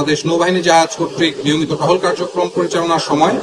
বাংলাদেশ নৌবাহিনী জাহাজ কর্তৃক নিয়মিত টহল কার্যক্রম পরিচালনার সময়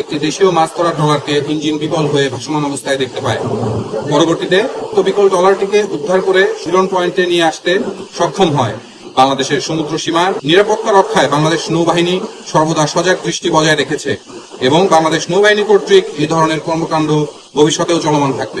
একটি দেশীয় মাছ ধরার ট্রলারকে ইঞ্জিন বিকল হয়ে ভাসমান অবস্থায় দেখতে পায়। পরবর্তীতে উক্ত বিকল ট্রলারটিকে উদ্ধার করে শিলন পয়েন্টে নিয়ে আসতে সক্ষম হয়। বাংলাদেশের সমুদ্র সীমার নিরাপত্তা রক্ষায় বাংলাদেশ নৌবাহিনী সর্বদা সজাগ দৃষ্টি বজায় রেখেছে এবং বাংলাদেশ নৌবাহিনী কর্তৃক এই ধরনের কর্মকাণ্ড ভবিষ্যতেও চলমান থাকবে।